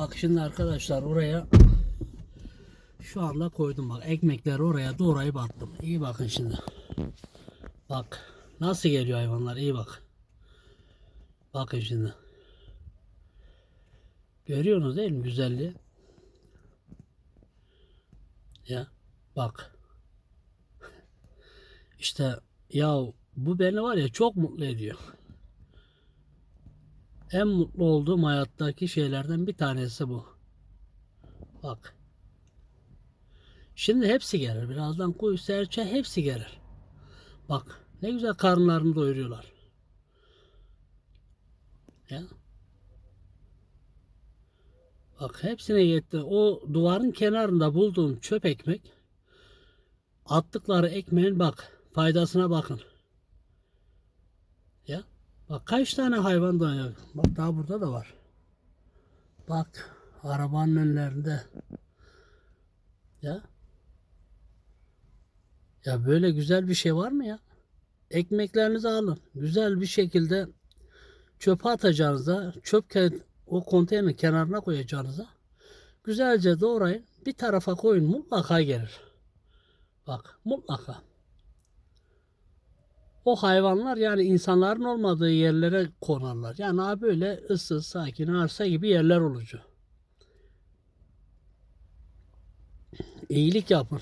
Bak şimdi arkadaşlar oraya şu anda koydum bak ekmekleri oraya doğrayıp attım. İyi bakın şimdi. Bak nasıl geliyor hayvanlar iyi bak. Bakın şimdi. Görüyorsunuz değil mi güzelliği? Ya bak. İşte ya bu beni var ya çok mutlu ediyor. En mutlu olduğum hayattaki şeylerden bir tanesi bu. Bak. Şimdi hepsi gelir. Birazdan kuyu serçe hepsi gelir. Bak ne güzel karınlarını doyuruyorlar. Ya. Bak hepsine yetti. O duvarın kenarında bulduğum çöp ekmek attıkları ekmeğin bak faydasına bakın. Ya bak kaç tane hayvan doyuyor. Bak daha burada da var. Bak arabanın önlerinde. Ya. Ya böyle güzel bir şey var mı ya? Ekmeklerinizi alın. Güzel bir şekilde çöpe atacağınıza, çöp o konteynerin kenarına koyacağınıza güzelce doğrayın. Bir tarafa koyun mutlaka gelir. Bak mutlaka. O hayvanlar yani insanların olmadığı yerlere konarlar. Yani ha böyle ıssız, sakin, arsa gibi yerler olacak. İyilik yapın.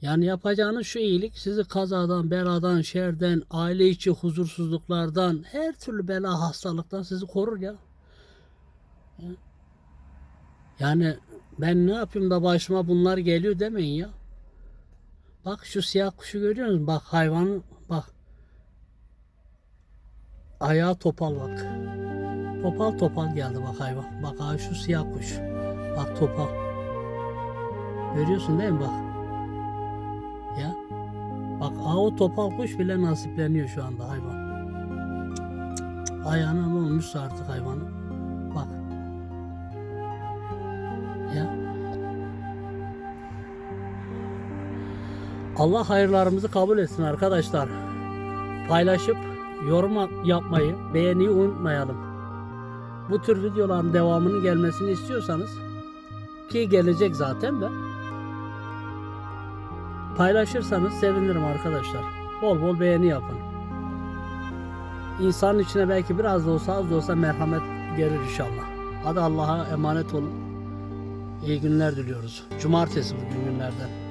Yani yapacağınız şu iyilik sizi kazadan, beladan, şerden, aile içi huzursuzluklardan, her türlü bela hastalıktan sizi korur. Ya. Yani ben ne yapayım da başıma bunlar geliyor demeyin ya. Bak şu siyah kuşu görüyor musun? Bak hayvanı bak. Ayağı topal bak. Topal topal geldi bak hayvan. Bak ha şu siyah kuş. Bak topal. Görüyorsun değil mi bak. Ya. Bak ha o topal kuş bile nasipleniyor şu anda hayvan. Ayağına ne olmuş artık hayvanın. Allah hayırlarımızı kabul etsin arkadaşlar. Paylaşıp yorum yapmayı, beğeniyi unutmayalım. Bu tür videoların devamının gelmesini istiyorsanız ki gelecek zaten de paylaşırsanız sevinirim arkadaşlar. Bol bol beğeni yapın. İnsanın içine belki biraz da olsa az da olsa merhamet gelir inşallah. Hadi Allah'a emanet olun. İyi günler diliyoruz. Cumartesi bugün günlerden.